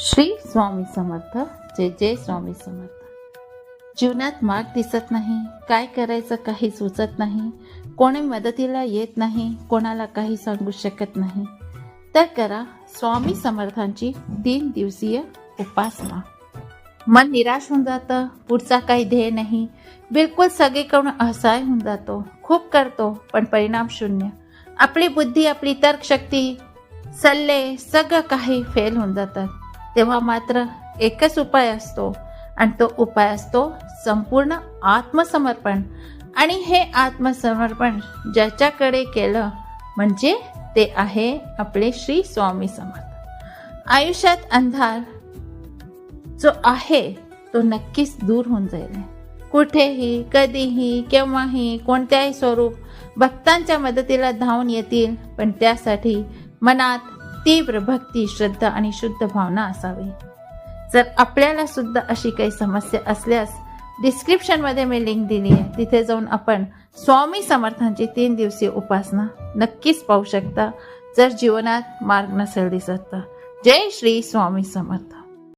श्री स्वामी समर्थ. जय जय स्वामी समर्थ. जीवनात मार्ग दिसत नाही. काय करायचं काही सुचत नाही. कोणी मदतीला येत नाही. कोणाला काही सांगू शकत नाही. तर करा स्वामी समर्थांची तीन दिवसीय उपासना. मन निराश होऊन जातं. पुढचा काही ध्येय नाही. बिलकुल सगळीकडून असहाय होऊन जातो. खूप करतो पण परिणाम शून्य. आपली बुद्धी आपली तर्कशक्ती सल्ले सगळं काही फेल होऊन जातात. तेव्हा मात्र एकच उपाय असतो आणि तो उपाय असतो संपूर्ण आत्मसमर्पण. आणि हे आत्मसमर्पण ज्याच्याकडे केलं म्हणजे ते आहे आपले श्री स्वामी समर्थ. आयुष्यात अंधार जो आहे तो नक्कीच दूर होऊन जाईल. कुठेही कधीही केव्हाही कोणत्याही स्वरूप भक्तांच्या मदतीला धावून येतील पण त्यासाठी मनात तीव्र भक्ती श्रद्धा आणि शुद्ध भावना असावी. जर आपल्याला सुद्धा अशी काही समस्या असल्यास डिस्क्रिप्शनमध्ये मी लिंक दिली आहे. तिथे जाऊन आपण स्वामी समर्थांची तीन दिवसीय उपासना नक्कीच पाहू शकता. जर जीवनात मार्ग नसेल दिसत तर. जय श्री स्वामी समर्थ.